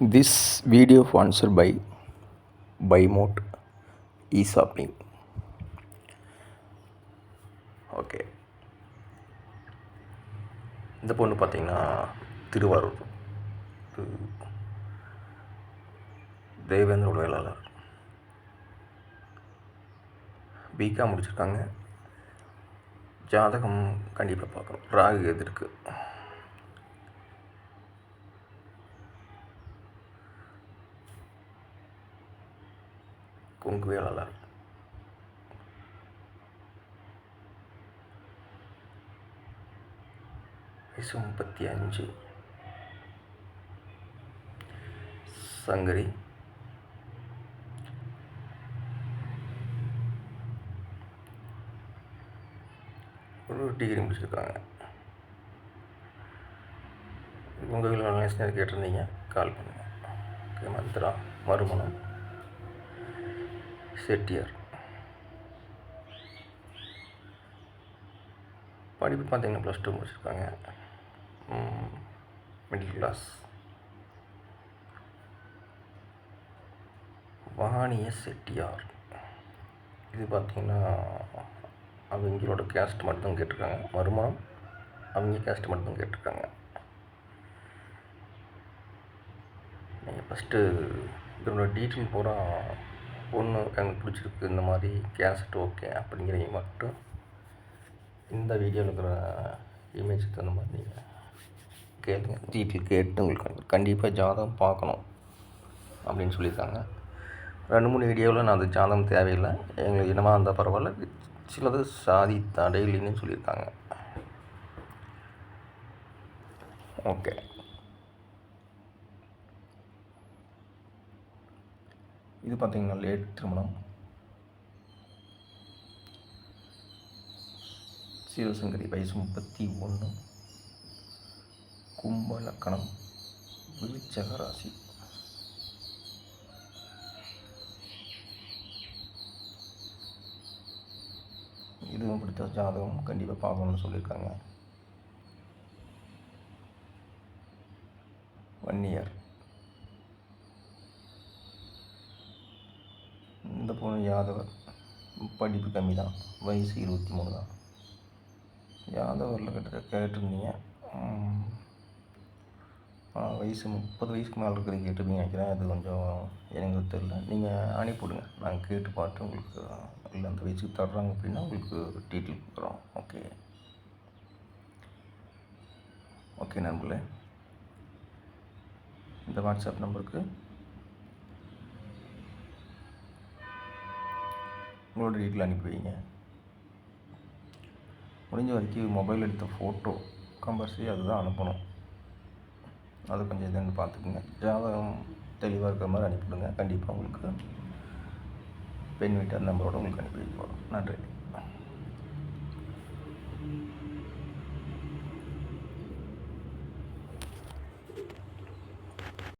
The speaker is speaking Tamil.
திஸ் வீடியோ ஸ்பான்சர் பை பைமோட் இ ஷாப்பிங் ஓகே இந்த பொண்ணு பார்த்தீங்கன்னா திருவாரூர். தேவேந்திர உலகலாளர் பிகாம் முடிச்சிருக்காங்க. ஜாதகம் கண்டிப்பாக பார்க்கணும். ராகு எது இருக்கு கொங்கு வேளாளர் வயசு முப்பத்தி அஞ்சு சங்கரி ஒரு டிகிரி முடிச்சிருக்காங்க உங்கள் வீட்டில் கேட்டிருந்தீங்க கால் பண்ணுங்கள் ஓகே மந்த்ரா மறுமணம் செட்டியார். படிப்பு பார்த்தீங்கன்னா ப்ளஸ் டூ முடிச்சிருக்காங்க. Middle class Vaniya Chettiar. இது பார்த்தீங்கன்னா அவங்களோட கேஸ்ட் மட்டும் கேட்டிருக்காங்க. மறுமணம் அவங்க கேஸ்ட் மட்டும் கேட்டிருக்காங்க. நீங்கள் ஃபஸ்ட்டு இதனோட டீட்டெயில் பூரா பொண்ணு எனக்கு பிடிச்சிருக்கு இந்த மாதிரி கேசட் ஓகே அப்படிங்கிறவங்க மட்டும். இந்த வீடியோவில் இருக்கிற இமேஜ் தகுந்த மாதிரி நீங்கள் கேளுங்க. டீட்டெயில் கேட்டு உங்களுக்கு கண்டிப்பாக ஜாதகம் பார்க்கணும் அப்படின்னு சொல்லியிருக்காங்க. ரெண்டு மூணு வீடியோவில் நான் அந்த ஜாதகம் தேவையில்லை. எங்களுக்கு இனமாக இருந்தால் பரவாயில்ல. சிலது சாதி தடையில்லைன்னு சொல்லியிருக்காங்க. ஓகே. இது பார்த்திங்கன்னா லேட் திருமணம். சிவசங்கரி வயசு முப்பத்தி ஒன்று கும்ப லக்கணம் விருச்சக ராசி இதுவும் பிடித்த ஜாதகம் கண்டிப்பாக பார்க்கணும்னு சொல்லியிருக்காங்க. ஒன் இந்த பொண்ணு யாதவர்? படிப்பு கம்மி தான் வயசு இருபத்தி மூணு தான் யாதவரில் கிட்ட கேட்டிருந்தீங்க? ஆ, வயசு முப்பது வயசுக்கு மேலே இருக்கிறது கேட்டிருந்தீங்க நினைக்கிறேன். அது கொஞ்சம் எனக்கு தெரியல. நீங்கள் அனுப்பிவிடுங்க. நாங்கள் கேட்டு பார்த்து உங்களுக்கு இல்லை அந்த வயசுக்கு தர்றாங்க அப்படின்னா உங்களுக்கு டீட்டெயில் கொடுக்குறோம். ஓகே ஓகே நண்பர்களே. இந்த வாட்ஸ்அப் நம்பருக்கு உங்களோட டீட்டில் அனுப்பி வைங்க முடிஞ்ச வரைக்கும் மொபைல் எடுத்த ஃபோட்டோ கம்பல்சரி அதுதான் அனுப்பணும். அது கொஞ்சம் இதுன்னு பார்த்துக்குங்க. ஜாதகம் தெளிவாக இருக்கிற மாதிரி அனுப்பிவிடுங்க. கண்டிப்பாக உங்களுக்கு பெண் வீட்டார் நம்பரோடு உங்களுக்கு அனுப்பி வைப்போம். நன்றி.